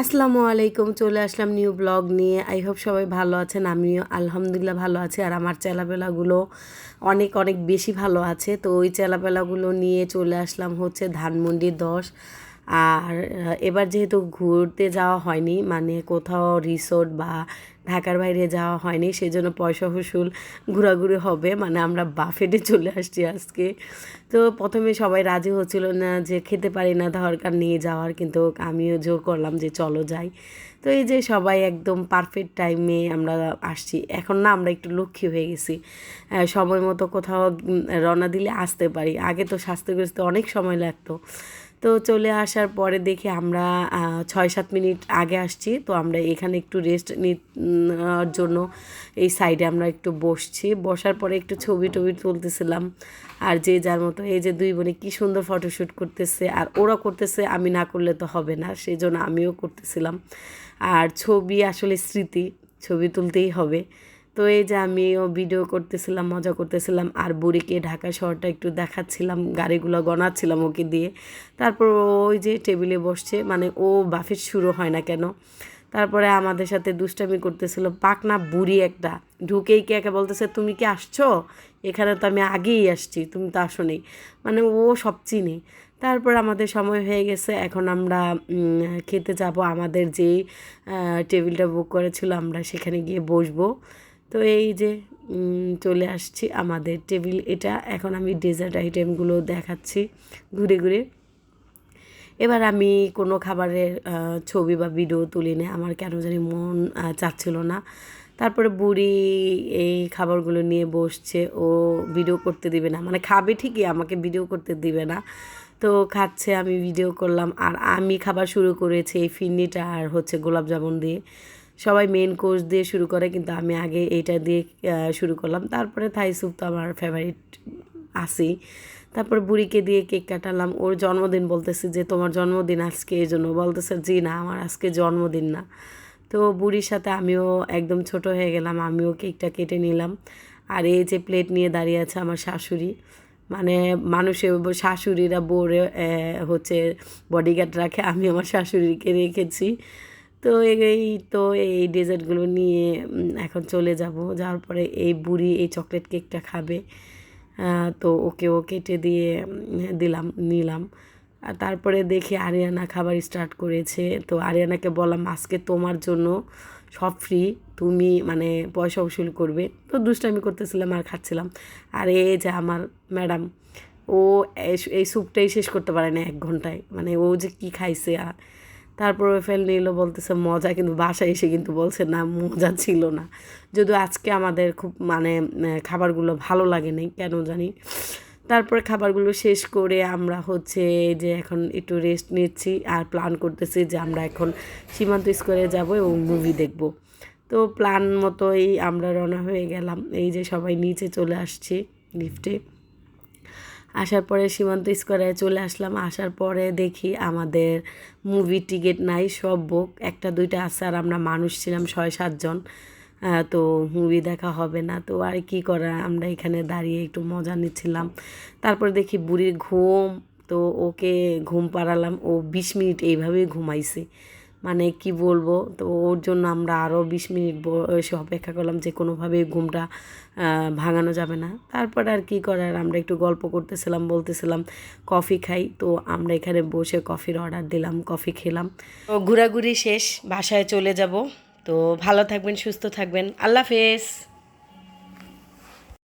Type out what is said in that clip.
আসসালামু আলাইকুম, চলে আসলাম নিউ ব্লগ নিয়ে। আই হোপ সবাই ভালো আছেন, আমিও আলহামদুলিল্লাহ ভালো আছি। আর আমার চেলাপেলাগুলো অনেক অনেক বেশি ভালো আছে। তো ওই চেলাপেলাগুলো নিয়ে চলে আসলাম হচ্ছে ধানমন্ডি দশ। আর এবার যেহেতু ঘুরতে যাওয়া হয়নি মানে কোথাও রিসোর্ট বা ঢাকার বাইরে যাওয়া হয়নি সেই জন্য পয়সা হুসুল ঘোরাঘুরি হবে। মানে আমরা বাফেটে চলে আসছি আজকে। তো প্রথমে সবাই রাজি হচ্ছিল না যে খেতে পারি না দরকার নিয়ে যাওয়ার, কিন্তু আমিও জোর করলাম যে চলো যাই। তো এই যে সবাই একদম পারফেক্ট টাইমে আমরা আসছি। এখন না আমরা একটু লক্ষ্মী হয়ে গেছি। সময় মতো কোথাও রওনা দিলে আসতে পারি। আগে তো স্বাস্থ্যগ্রস্ত অনেক সময় লাগতো। তো চলে আসার পরে দেখি আমরা ছয় সাত মিনিট আগে আসছি। তো আমরা এখানে একটু রেস্ট জন্য এই সাইডে আমরা একটু বসছি। বসার পরে একটু ছবি টবি তুলতেছিলাম। আর যে যার মতো, এই যে দুই বোনে কী সুন্দর ফটোশ্যুট করতেছে, আর ওরা করতেছে, আমি না করলে তো হবে না সেই জন্য আমিও করতেছিলাম। আর ছবি আসলে স্মৃতি, ছবি তুলতেই হবে। তো এই যে আমিও ভিডিও করতেছিলাম, মজা করতেছিলাম, আর বুড়িকে ঢাকা শহরটা একটু দেখাচ্ছিলাম, গাড়িগুলো গনাচ্ছিলাম ওকে দিয়ে। তারপর ওই যে টেবিলে বসছে মানে ও বাফেট শুরু হয় না কেন? তারপরে আমাদের সাথে দুষ্টামি করতেছিল পাকনা বুড়ি একটা। ঢুকেই কে একে বলতেছে তুমি কি আসছো? এখানে তো আমি আগেই আসছি তুমি তো আসোনি। মানে ও সব চিনে। তারপর আমাদের সময় হয়ে গেছে এখন আমরা খেতে যাব। আমাদের আহ, টেবিলটা বুক করেছিল আমরা সেখানে গিয়ে বসবো। তো এই যে চলে আসছি আমাদের টেবিল। এটা এখন আমি ডেজার্ট আইটেমগুলো দেখাচ্ছি ঘুরে ঘুরে। এবার আমি কোনো খাবারের ছবি বা ভিডিও তুলি না আমার কেন জানি মন চাচ্ছিল না। তারপরে বুড়ি এই খাবারগুলো নিয়ে বসছে। ও ভিডিও করতে দিবে না। মানে খাবে ঠিকই, আমাকে ভিডিও করতে দিবে না। তো খাচ্ছে, আমি ভিডিও করলাম। আর আমি খাবার শুরু করেছি এই ফিরনিটা আর হচ্ছে গোলাপ জামুন দিয়ে। সবাই মেন কোর্স দিয়ে শুরু করে, কিন্তু আমি আগে এইটা দিয়ে শুরু করলাম। তারপরে থাই স্যুপ তো আমার ফেভারিট আসি তারপর বুড়িকে দিয়ে কেক কাটালাম। ওর জন্মদিন বলতেছে যে, তোমার জন্মদিন আজকে এই জন্য। বলতেছে, জি না, আমার আজকে জন্মদিন না। তো বুড়ির সাথে আমিও একদম ছোট হয়ে গেলাম, আমিও কেকটা কেটে নিলাম। আর এই যে প্লেট নিয়ে দাঁড়িয়ে আছে আমার শাশুড়ি মানে মানুষের শাশুড়িরা বোরে হচ্ছে বডিগার্ড রাখে, আমি আমার শাশুড়িকে রেখেছি। তো এই তো এই ডেজার্টগুলো নিয়ে এখন চলে যাব। যাওয়ার পরে এই বুড়ি এই চকলেট কেকটা খাবে। তো ওকে ও কেটে দিয়ে দিলাম, নিলাম। আর তারপরে দেখি আরিয়ানা খাবার স্টার্ট করেছে। তো আরিয়ানাকে বললাম, আজকে তোমার জন্য সব ফ্রি তুমি মানে পয়সা উসুল করবে। তো দুষ্টামি করতেছিলাম আর খাচ্ছিলাম। আর এই যে আমার ম্যাডাম, ও এই স্যুপটাই শেষ করতে পারে না এক ঘন্টায়। মানে ও যে কি খাইছে আর তারপর ফেল নিল, বলতেছে, মজা। কিন্তু বাসায় এসে কিন্তু বলছে, না, মজা ছিল না। যদিও আজকে আমাদের খুব মানে খাবারগুলো ভালো লাগে নাই, কেন জানি। তারপরে খাবারগুলো শেষ করে আমরা হচ্ছে যে এখন একটু রেস্ট নিচ্ছি আর প্ল্যান করতেছি যে আমরা এখন সীমান্ত স্কোয়ারে যাব এবং মুভি দেখব। তো প্ল্যান মতোই আমরা রওনা হয়ে গেলাম। এই যে সবাই নিচে চলে আসছি লিফটে আসার পরে সীমান্ত স্কোয়ারে চলে আসলাম। আসার পরে দেখি আমাদের মুভি টিকিট নাই, সব বুক একটা, দুইটা আছে আর আমরা মানুষ ছিলাম ছয় সাতজন তো মুভি দেখা হবে না, তো আর কি করা? আমরা এখানে দাঁড়িয়ে একটু মজা নিচ্ছিলাম। তারপরে দেখি বুড়ির ঘুম, তো ওকে ঘুম পাড়ালাম। ও বিশ মিনিট এইভাবেই ঘুমাইছে। মানে কি বলব, তো ওর জন্য আমরা আরও বিশ মিনিট বসে অপেক্ষা করলাম যে কোনোভাবেই ঘুমটা ভাঙানো যাবে না। তারপর আর কি করার, আমরা একটু গল্প করতেছিলাম, বলতেছিলাম, কফি খাই। তো আমরা এখানে বসে কফির অর্ডার দিলাম, কফি খেলাম। তো ঘোরাঘুরি শেষ, বাসায় চলে যাব। তো ভালো থাকবেন, সুস্থ থাকবেন। আল্লাহ হাফেজ।